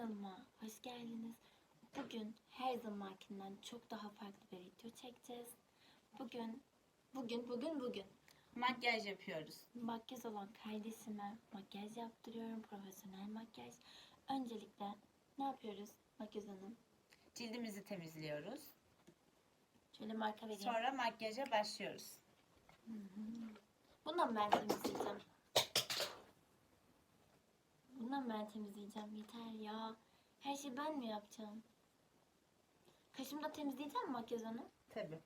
kanalıma hoş geldiniz. Bugün her zamankinden çok daha farklı bir video çekeceğiz. Bugün, bugün, bugün, bugün Makyaj yapıyoruz. makyaj olan kardeşime makyaj yaptırıyorum. Profesyonel makyaj. Öncelikle ne yapıyoruz makyaj hanım? Cildimizi temizliyoruz. Şöyle marka vereyim. Sonra makyaja başlıyoruz. Bundan ben temizleyeceğim. Bundan ben temizleyeceğim. Yeter ya. Her şeyi ben mi yapacağım? Kaşımı da temizleyeceğim mi makyaj hanım? Tabii.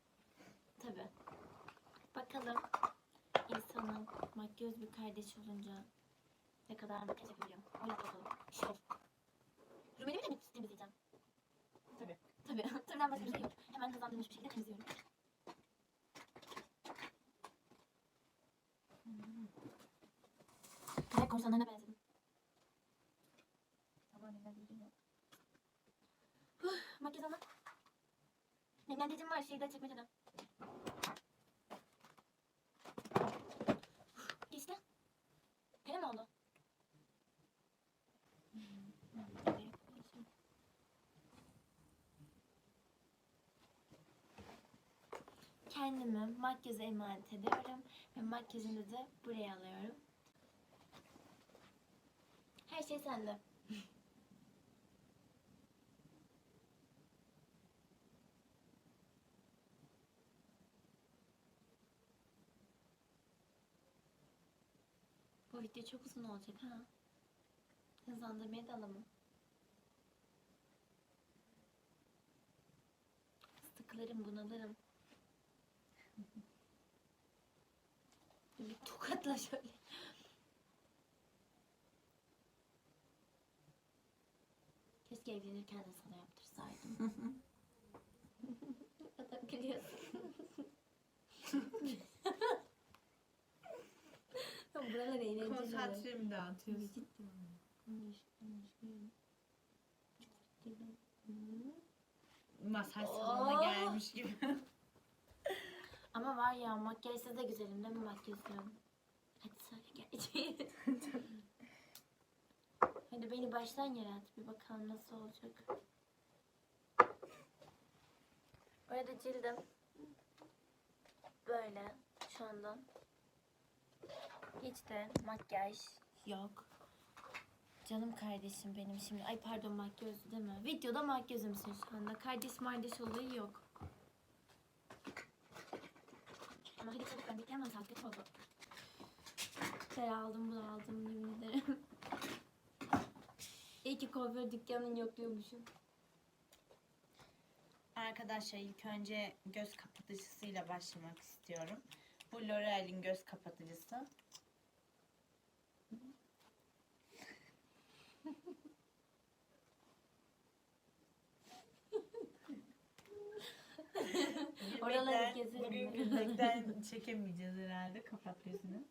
Tabii. Bakalım insanın makyöz bir kardeş olunca ne kadar makyaj yapabiliyor. Oynat bakalım. Şov. Rümelimi de mi temizleyeceğim? Tabii. Tabii ben başka bir şey yok. Hemen hızlandırılmış bir şekilde temizliyorum. Hmm. Kayak korsanlarına benzedim. Ama nemlendiricim yok. Huh, Makyaj ama. Nemlendiricim var şeyde çekmecede. Geçti. Gene mi oldu? Kendimi makyaja emanet ediyorum ve makyajını da buraya alıyorum. Her şey sende. Video çok uzun olacak ha. Hızlandırmaya da alamam. Sıkılırım, bunalırım. Bir tokatla şöyle. Keşke evlenirken de sana yaptırsaydım. Adam gülüyorsun. Buralar eğlenceli. Konsantremi dağıtıyorsun. Masaj salonuna gelmiş gibi. Ama var ya makyajsız da güzelim değil mi makyajım? Hadi söyle gerçeği. Hadi beni baştan yarat bir bakalım nasıl olacak. Orada cildim böyle şu anda. Hiç de makyaj yok. Canım kardeşim benim şimdi. Ay pardon makyöz değil mi? Videoda makyözümsün şu anda. Kardeş mardeş olayı yok. Ama hadi çabuk ben saat geç oldu. Ter aldım bunu aldım yemin ederim. İyi ki kuaför dükkanın yok diyormuşum. Arkadaşlar ilk önce göz kapatıcısıyla başlamak istiyorum. Bu L'Oreal'in göz kapatıcısı. Oraları Gülmekten- gezerim Bugün gülmekten çekemeyeceğiz herhalde. Kapat gözünü.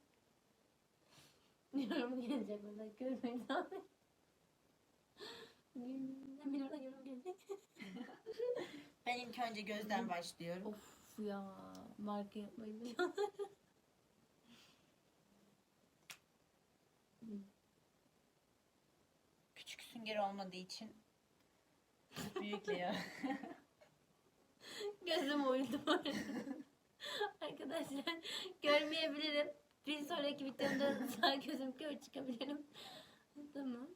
Yorum gelecek burada. Görmeyin abi. Bir oradan yorum gelecek. Ben ilk önce gözden başlıyorum. of ya. Marka yapmayı biliyorum. Küçük sünger olmadığı için büyükleyor. Gözüm arada. Arkadaşlar görmeyebilirim. Bir sonraki videomda sağ gözüm kör çıkabilirim. Tamam.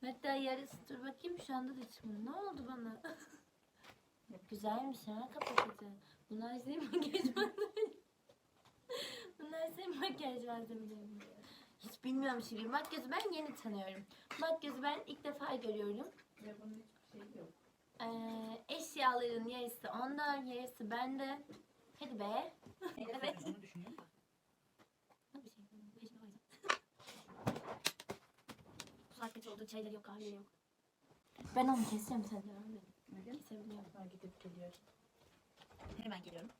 Hatta yarısı dur bakayım şu anda da çıkmıyor. Ne oldu bana? Güzelmiş ha kapatıcı. Bunlar senin makyaj malzemeleri. Bunlar senin makyaj malzemeleri. Hiç bilmiyorum şimdi. Makyajı ben yeni tanıyorum. Makyajı ben ilk defa görüyorum. Ya bunun hiçbir şey yok. Ee, eşyaların yarısı onda, yarısı bende. Hadi be. Evet. Bu saat geç oldu, çayları yok, kahve yok. Ben onu kesiyorum, sen devam et. Kesebiliyorum. Ha, gidip geliyorum. Hemen geliyorum.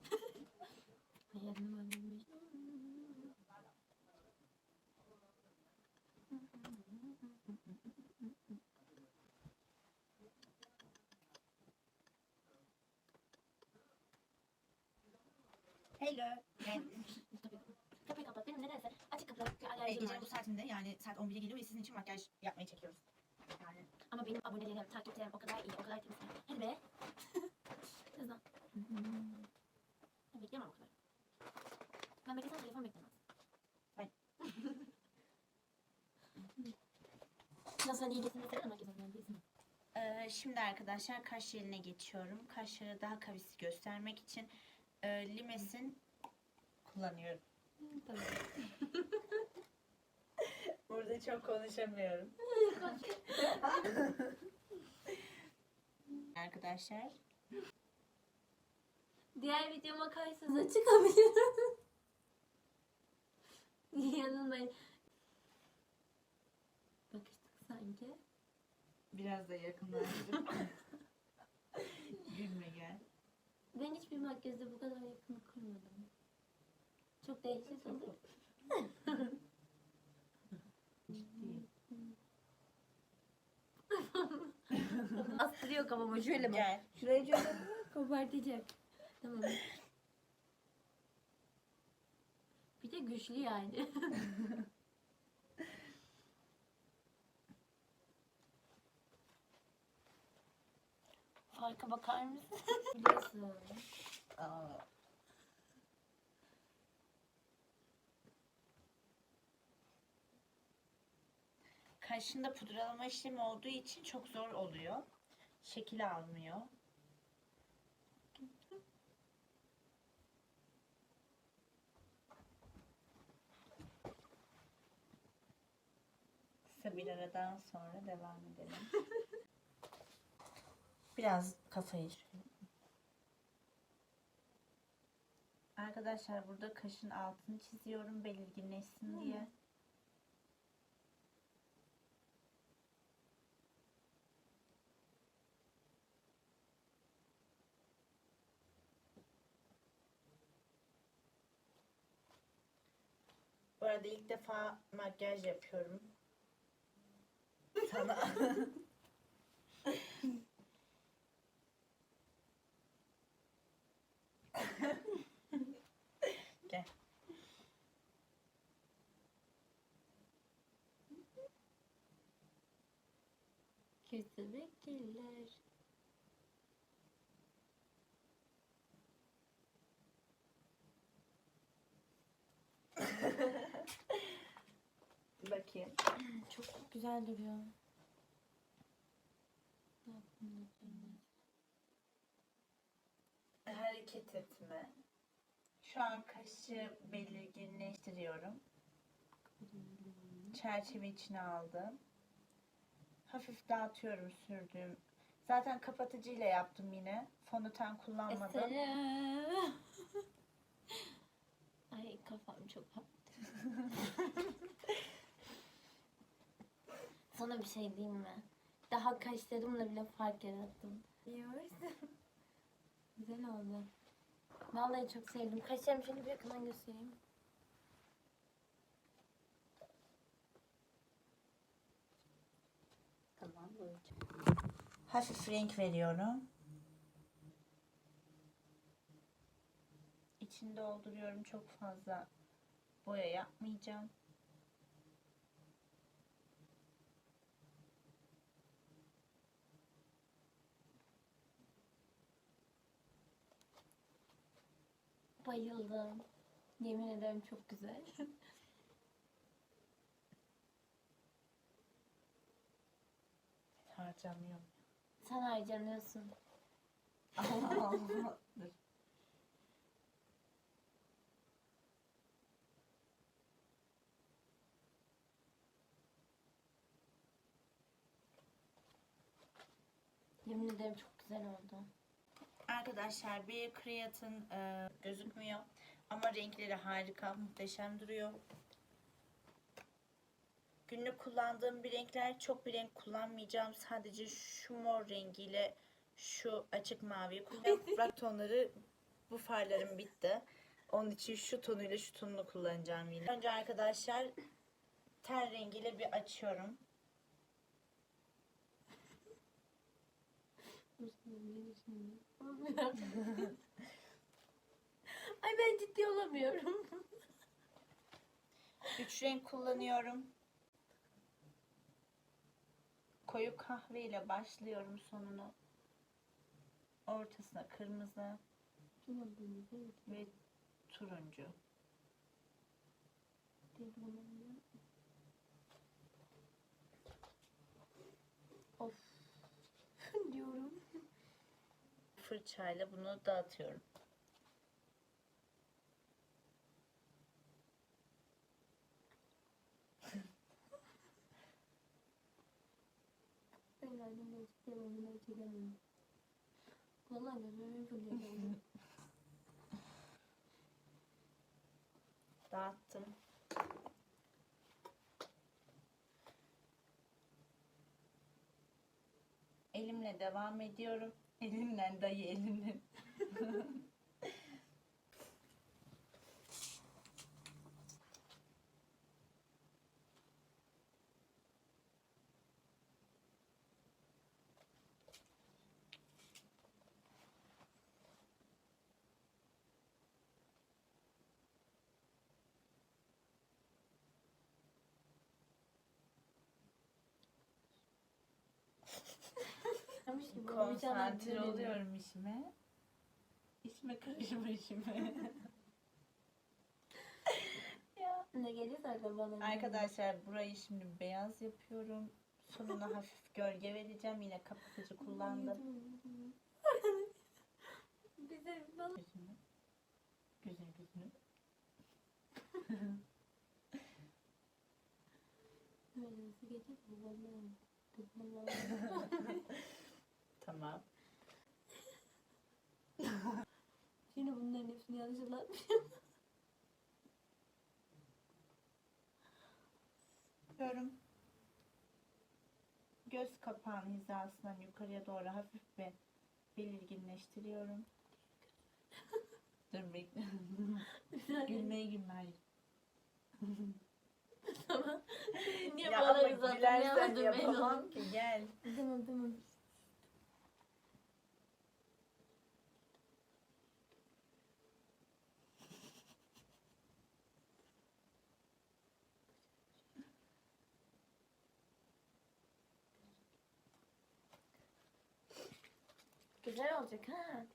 Hayalini öldürmüş. Hello. Kapıyı kapat, benim nedense açık kapı. e, gecenin bu saatinde yani saat 11'e geliyor ve sizin için makyaj yapmayı çekiyoruz. Yani Ama benim abonelerim, takipçilerim o kadar iyi, o kadar temiz. Hadi be. Hızlan. Ben bekleyemem o kadar. Ben beklesem telefon beklemez. Ben- Nasıl iyi getirmesi ama getirmem değilsin. Ee, şimdi arkadaşlar kaş jeline geçiyorum. Kaşları daha kavisli göstermek için e, Limes'in kullanıyorum. Tamam. Burada çok konuşamıyorum. Arkadaşlar Diğer videoma karşınıza çıkabilirim. Yanılmayın. Bakıştık sanki. biraz da yakınlaştım. Gülme gel. Ben hiçbir makyajda bu kadar yakın kurmadım. Çok değişik oldu. Astırıyor kafama şöyle bak. Gel. Şurayı şöyle kopartacak. Tamam. Bir de güçlü yani. Farka bakar mısın? Biliyorsun. Aa. Kaşında pudralama işlemi olduğu için çok zor oluyor. Şekil almıyor. Kısa bir aradan sonra devam edelim. Biraz kafayı şöyle Arkadaşlar burada kaşın altını çiziyorum belirginleşsin diye. Bu arada ilk defa makyaj yapıyorum. Sana. Gel. Gelir. Bakayım. Çok güzel duruyor. Hareket etme. Şu an kaşı belirginleştiriyorum. Çerçeve içine aldım. Hafif dağıtıyorum sürdüğüm. Zaten kapatıcıyla yaptım yine. Fondöten kullanmadım. Ay kafam çok Sana bir şey diyeyim mi? Daha kaşlarımla bile fark yarattım. Yiyorsun. Güzel oldu. Vallahi çok sevdim. Kaşlarımı şöyle bir yakından göstereyim. Hafif renk veriyorum. İçini dolduruyorum. Çok fazla boya yapmayacağım. Bayıldım. Yemin ederim çok güzel. Harcamıyorum. Sen harcanıyorsun. Allah Allah. Dur. Yemin ederim çok güzel oldu. Arkadaşlar bir Create'ın e, gözükmüyor. Ama renkleri harika, muhteşem duruyor. Günlük kullandığım bir renkler çok bir renk kullanmayacağım. Sadece şu mor rengiyle şu açık maviyi kullanacağım. Bırak tonları bu farlarım bitti. Onun için şu tonuyla şu tonunu kullanacağım yine. Önce arkadaşlar ten rengiyle bir açıyorum. Ay ben ciddi olamıyorum. Üç renk kullanıyorum. Koyu kahve ile başlıyorum sonunu. Ortasına kırmızı ve turuncu. Of. diyorum. Fırçayla bunu dağıtıyorum. Ben de çıkıyorum. Bunları çekemiyorum. Vallahi gözümün fırlayacağım. Dağıttım. Elimle devam ediyorum. Elimle dayı elimle. Yapmış gibi Konsantre oluyorum işime. İşime karışma işime. ya. Ne gelirse aklına Arkadaşlar burayı şimdi beyaz yapıyorum. Sonuna hafif gölge vereceğim. Yine kapatıcı kullandım. Bize bana Gözünü. Gözünü gözünü. böyle nasıl geçecek bu bana? Tutmam Tamam. Şimdi bunların hepsini yanlış anlatmışım. Göz kapağının hizasından yukarıya doğru hafif bir belirginleştiriyorum. Dur bekle. Gülmeye gülme hayır. tamam. Niye Ya bana gülersen yapamam ki gel. Tamam tamam. Güzel olacak ha.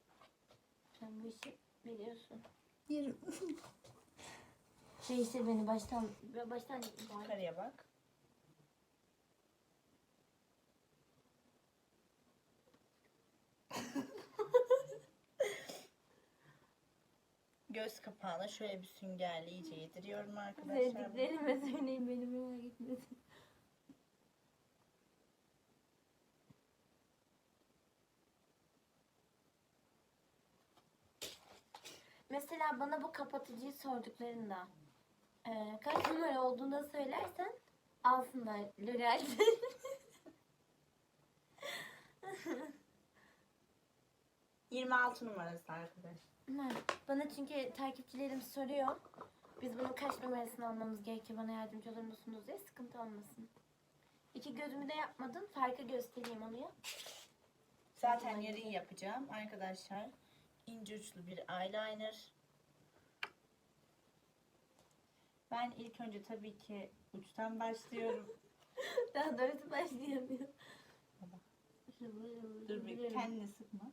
Sen bu işi biliyorsun. Yerim. Değiştir beni baştan. Baştan Yukarıya bak. Göz kapağına şöyle bir süngerle iyice yediriyorum arkadaşlar. Sevdiklerime söyleyin beni merak etmesin. Mesela bana bu kapatıcıyı sorduklarında eee, kaç numara olduğunu söylersen alsınlar L'Oreal'den. Hı. 26 numarası arkadaş. Bana çünkü takipçilerim soruyor. Biz bunun kaç numarasını almamız gerekiyor bana yardımcı olur musunuz diye sıkıntı olmasın. İki gözümü de yapmadım. Farkı göstereyim onu ya. Zaten yarın yapacağım arkadaşlar. İnce uçlu bir eyeliner. Ben ilk önce tabii ki uçtan başlıyorum. Daha doğrusu başlayamıyor. Baba. Dur bir kendini sıkma.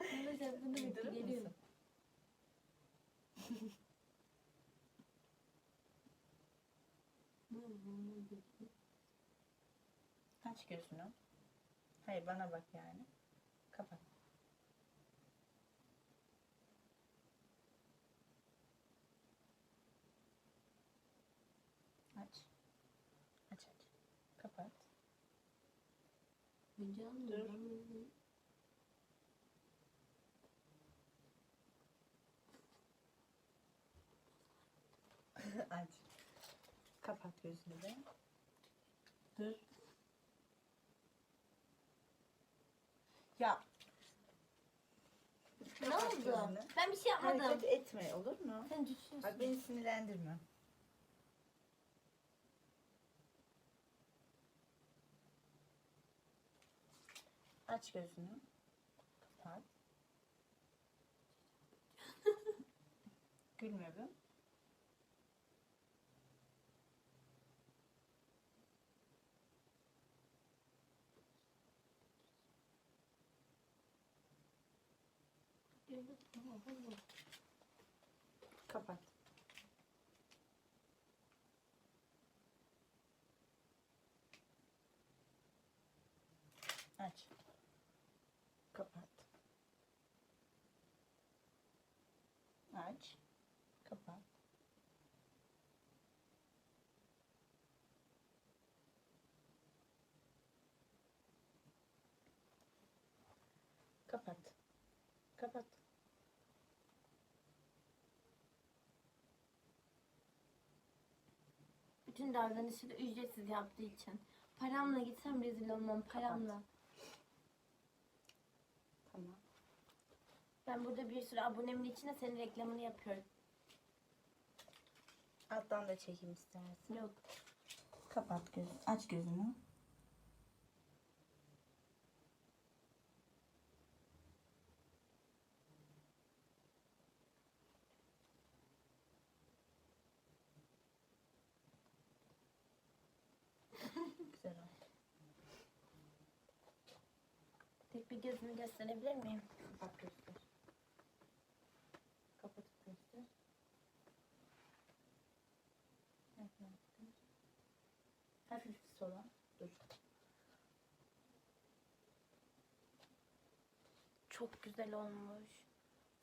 Arkadaşlar bunu Durur bekle geliyor. musun? Aç gözünü. Hayır bana bak yani. Kapat. Aç. Aç aç. Kapat. Önce almıyorum. aç. Kapat gözünü de. Dur. Ya Ne oldu? Ben bir şey yapmadım. hareket etme olur mu? Sen. Bak beni sinirlendirme. Aç gözünü. Kapat. Gülme be. Kapat. Aç. Kapat. Aç. Kapat. Kapat. Kapat. Bütün davranışı da ücretsiz yaptığı için. Paramla gitsem rezil olmam paramla. Tamam. Ben burada bir sürü abonemin içine senin reklamını yapıyorum. Alttan da çekeyim istersen. Yok. Kapat gözünü. Aç gözünü. Güzel oldu. Gözümü gösterebilir miyim? Kapat göster. Kapatıp göster. Hafif sola. Dur. Çok güzel olmuş.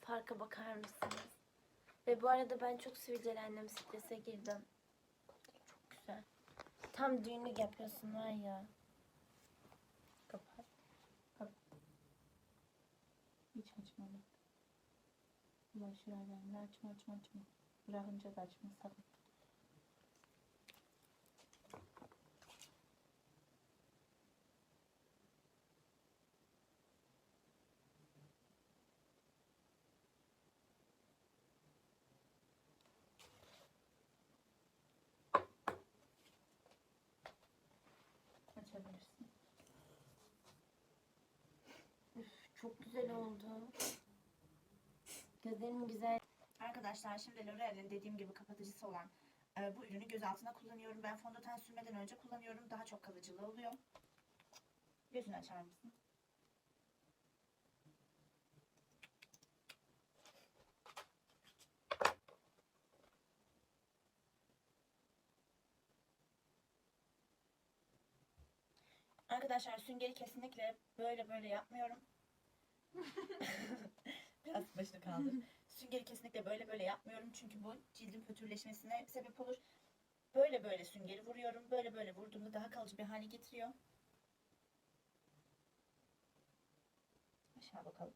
Farka bakar mısınız? Ve bu arada ben çok sivilcelendim. Strese girdim. Çok güzel. Tam düğünlük yapıyorsun var ya. Kapat. Kapat. Bak. Bulaşıyor verme. Açma açma açma. Bırakınca da açma sakın. Açabilirsin. Üf, çok güzel oldu. Gözlerim güzel. Arkadaşlar şimdi L'Oreal'in dediğim gibi kapatıcısı olan e, bu ürünü göz altına kullanıyorum. Ben fondöten sürmeden önce kullanıyorum. Daha çok kalıcılığı oluyor. Gözünü açar mısın? Arkadaşlar süngeri kesinlikle böyle böyle yapmıyorum. Biraz başını kaldır. Süngeri kesinlikle böyle böyle yapmıyorum çünkü bu cildin pötürleşmesine sebep olur. Böyle böyle süngeri vuruyorum. Böyle böyle vurduğumda daha kalıcı bir hale getiriyor. Aşağı bakalım.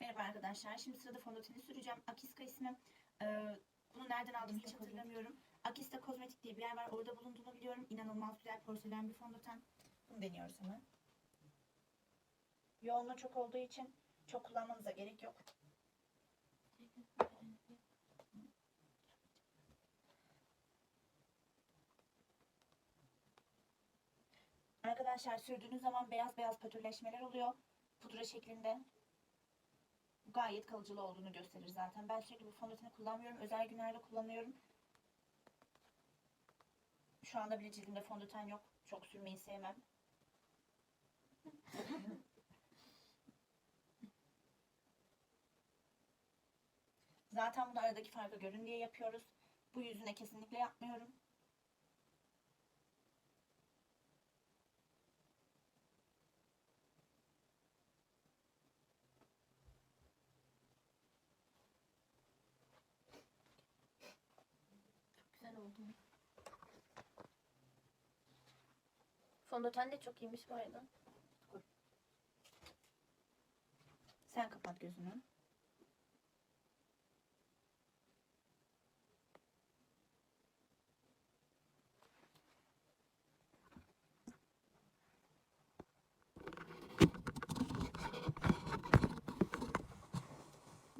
Merhaba arkadaşlar. Şimdi sırada fondöteni süreceğim. Akiska ismi. Ee, bunu nereden aldım hiç hatırlamıyorum. Akista Kozmetik diye bir yer var. Orada bulunduğunu biliyorum. İnanılmaz güzel porselen bir fondöten. Bunu deniyoruz hemen. Yoğunluğu çok olduğu için çok kullanmanıza gerek yok. Arkadaşlar sürdüğünüz zaman beyaz beyaz pötürleşmeler oluyor. Pudra şeklinde. Gayet kalıcılı olduğunu gösterir zaten. Ben sürekli bu fondöteni kullanmıyorum. Özel günlerde kullanıyorum. Şu anda bile cildimde fondöten yok. Çok sürmeyi sevmem. Zaten bunu aradaki farkı görün diye yapıyoruz. Bu yüzüne kesinlikle yapmıyorum. Güzel oldu. Fondöten de çok iyiymiş bu arada. Sen kapat gözünü.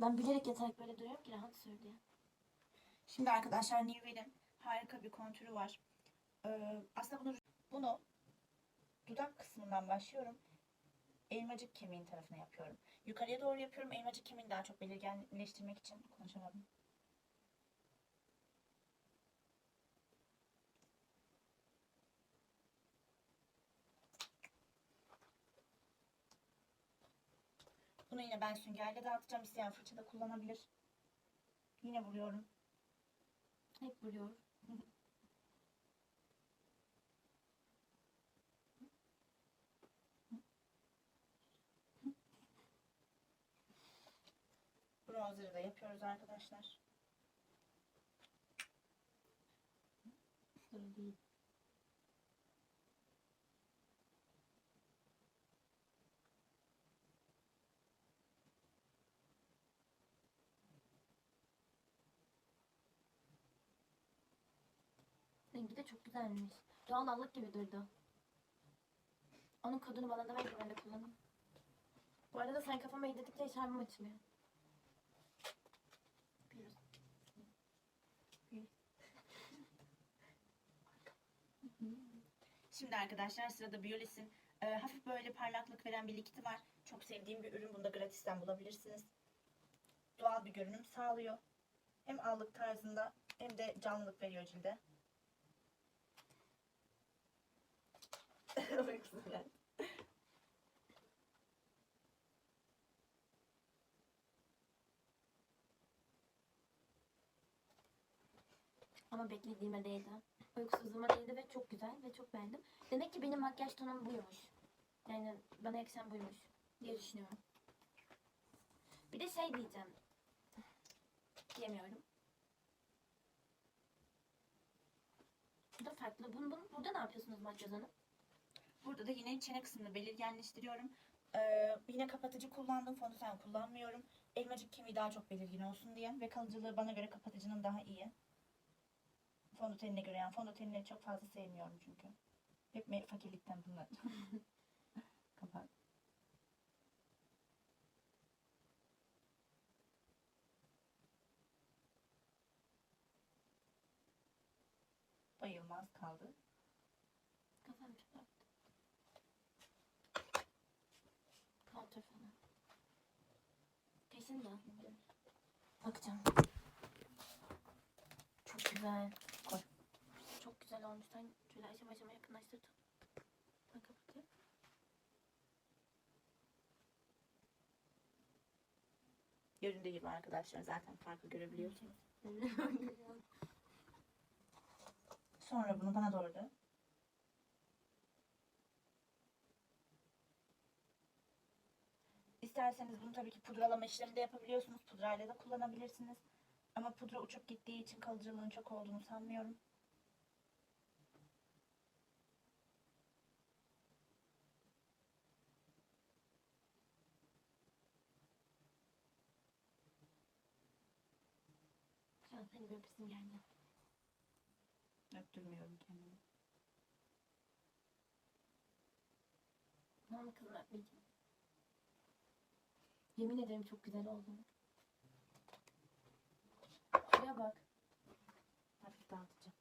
Ben bilerek yatarak böyle duruyorum ki rahat sür diye. Şimdi arkadaşlar Nivell'in harika bir kontürü var. Ee, aslında bunu, bunu dudak kısmından başlıyorum. Elmacık kemiğin tarafına yapıyorum. Yukarıya doğru yapıyorum. Elmacık kemiğini daha çok belirginleştirmek için konuşamadım. Bunu yine ben süngerle dağıtacağım. İsteyen fırça da kullanabilir. Yine vuruyorum. Hep vuruyorum. Bronzer'ı da yapıyoruz arkadaşlar. Değil. Rengi de çok güzelmiş. Doğal allık gibi durdu. Onun kodunu bana da ver de ben de kullanayım. Bu arada sen kafama eğdirdikçe eşarbım açılıyor. Yapıyoruz. Şimdi arkadaşlar sırada Biolis'in e, hafif böyle parlaklık veren bir likiti var. Çok sevdiğim bir ürün. Bunu da gratisten bulabilirsiniz. Doğal bir görünüm sağlıyor. Hem allık tarzında hem de canlılık veriyor cilde. Ama beklediğime değdi. Uykusuzluğuma değdi ve çok güzel ve çok beğendim. Demek ki benim makyaj tonum buymuş. Yani bana yakışan buymuş diye düşünüyorum. Bir de şey diyeceğim. Diyemiyorum. Bu da farklı. Bunu, bunu, burada ne yapıyorsunuz makyaj hanım? Burada da yine çene kısmını belirginleştiriyorum. Ee, yine kapatıcı kullandım. Fondöten kullanmıyorum. Elmacık kemiği daha çok belirgin olsun diye. Ve kalıcılığı bana göre kapatıcının daha iyi. Fondötenine göre yani fondötenini çok fazla sevmiyorum çünkü. Hep fakirlikten bunlar. Kapat. Bayılmaz kaldı. Kafam arttı. Kontrol falan. Kesin de. Bakacağım. Çok güzel. Olmuş. Sen şöyle aşama aşama yakınlaştır tut. Ben kapatayım. Göründüğü gibi arkadaşlar zaten farkı görebiliyorsunuz. Sonra bunu bana doğru dön. İsterseniz bunu tabii ki pudralama işlemi de yapabiliyorsunuz. Pudrayla da kullanabilirsiniz. Ama pudra uçup gittiği için kalıcılığın çok olduğunu sanmıyorum. Şu öpesim geldi. Öptürmüyorum kendimi. Ama kızım öpmeyeceğim. Yemin ederim çok güzel oldu. Şuraya bak. Hafif dağıtacağım.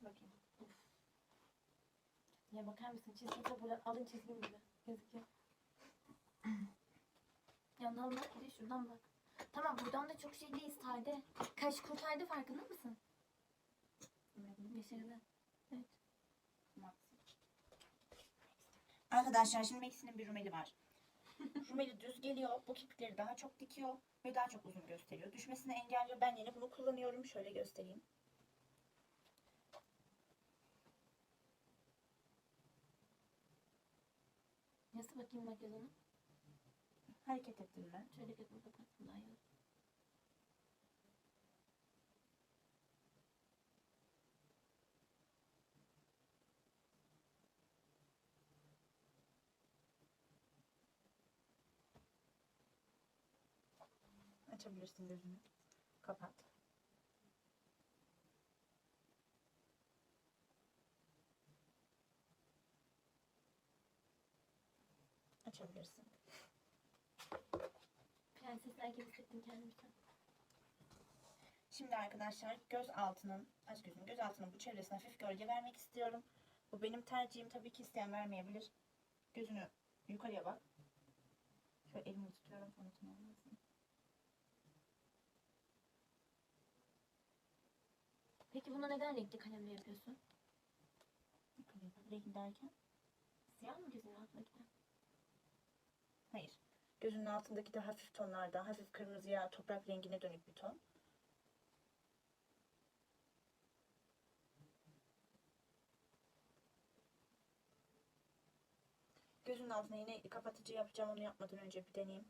Bakayım. Ya bakar mısın? Çizgi de burada alın çizgim gibi gözüküyor. Yandan bak bir de şuradan bak. Tamam buradan da çok şey değil sade. Kaş kurtardı farkında mısın? Başarılı. Evet. Arkadaşlar şimdi Maxi'nin bir rumeli var. rumeli düz geliyor. Bu kirpikleri daha çok dikiyor ve daha çok uzun gösteriyor. Düşmesini engelliyor. Ben yine bunu kullanıyorum. Şöyle göstereyim. Nasıl bakayım makyajını? Hareket ettirme. Şöyle gözümü kapatsın daha iyi olur. Açabilirsin gözünü. Kapat. Açabilirsin. Prensesler gibi hissettim kendimi. Şimdi arkadaşlar göz altının, aç gözün göz altının bu çevresine hafif gölge vermek istiyorum. Bu benim tercihim. Tabii ki isteyen vermeyebilir. Gözünü yukarıya bak. Şöyle elimi tutuyorum fondöten olmasın. Peki bunu neden renkli kalemle yapıyorsun? Renk derken? Siyah mı gözün altındaki? Hayır. Gözünün altındaki de hafif tonlarda, hafif kırmızıya, toprak rengine dönük bir ton. Gözünün altına yine kapatıcı yapacağım. Onu yapmadan önce bir deneyeyim.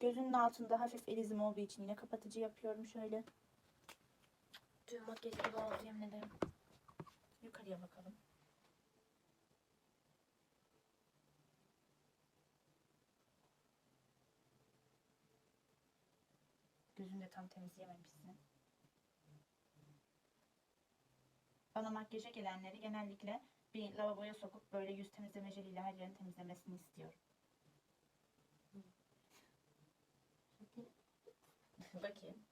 Gözünün altında hafif elizim olduğu için yine kapatıcı yapıyorum şöyle. Tüm makyaj gibi oldu yemin ederim. Yukarıya bakalım. Gözünü de tam temizleyememişsin. Bana makyaja gelenleri genellikle bir lavaboya sokup böyle yüz temizleme jeliyle her yerini temizlemesini istiyorum. Bakayım.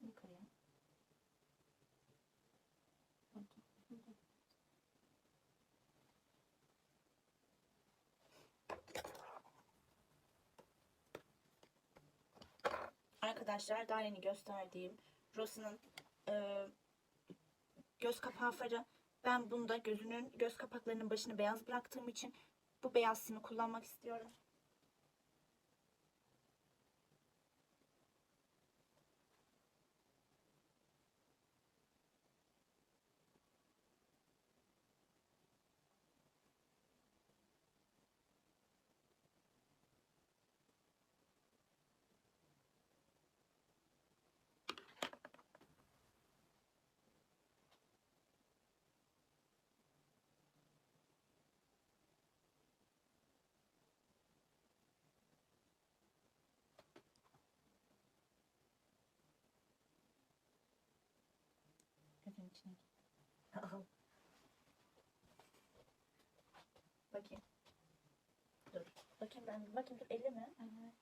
Yukarıya. Arkadaşlar daha yeni gösterdiğim Ross'un e, göz kapağı farı. Ben bunda gözünün göz kapaklarının başını beyaz bıraktığım için bu beyaz simi kullanmak istiyorum. Gözün içine git. Bakayım. Dur. Bakayım ben. Bakayım dur. Elle mi? Evet.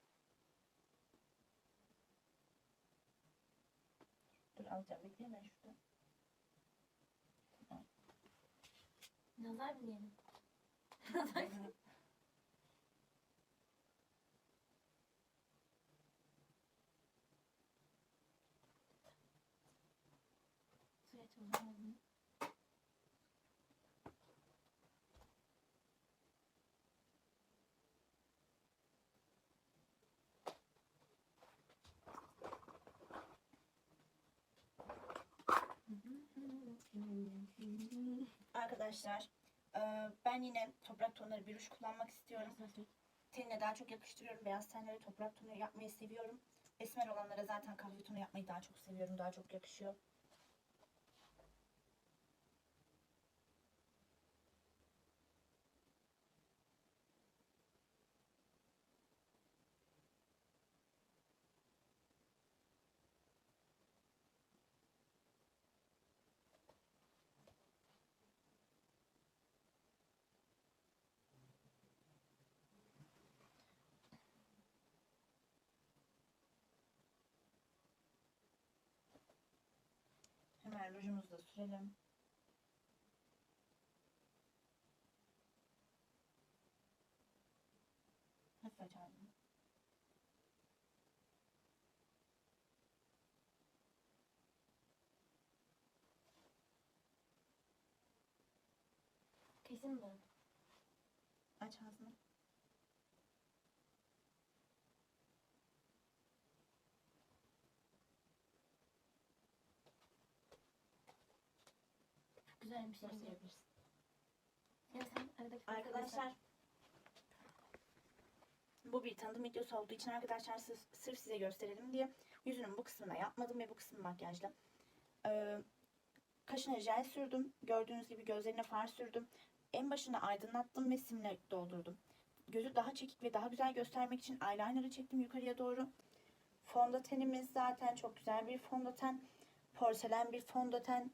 Dur alacağım. Bekleyin ben şurada. Nazar mı diyelim? Suratımda oldu. Arkadaşlar e, ben yine toprak tonları bir ruj kullanmak istiyorum. Tenine daha çok yakıştırıyorum. Beyaz tenlere toprak tonu yapmayı seviyorum. Esmer olanlara zaten kahve tonu yapmayı daha çok seviyorum. Daha çok yakışıyor. Hemen rujumuzu da sürelim. Hafif açalım. Kesin bu. Aç ağzını. Güzel bir şey. Arkadaşlar bu bir tanıtım videosu olduğu için arkadaşlar sırf, sırf size gösterelim diye yüzünün bu kısmına yapmadım ve bu kısmını makyajla. Ee, kaşına jel sürdüm. Gördüğünüz gibi gözlerine far sürdüm. En başını aydınlattım ve simle doldurdum. Gözü daha çekik ve daha güzel göstermek için eyeliner'ı çektim yukarıya doğru. Fondötenimiz zaten çok güzel bir fondöten. Porselen bir fondöten.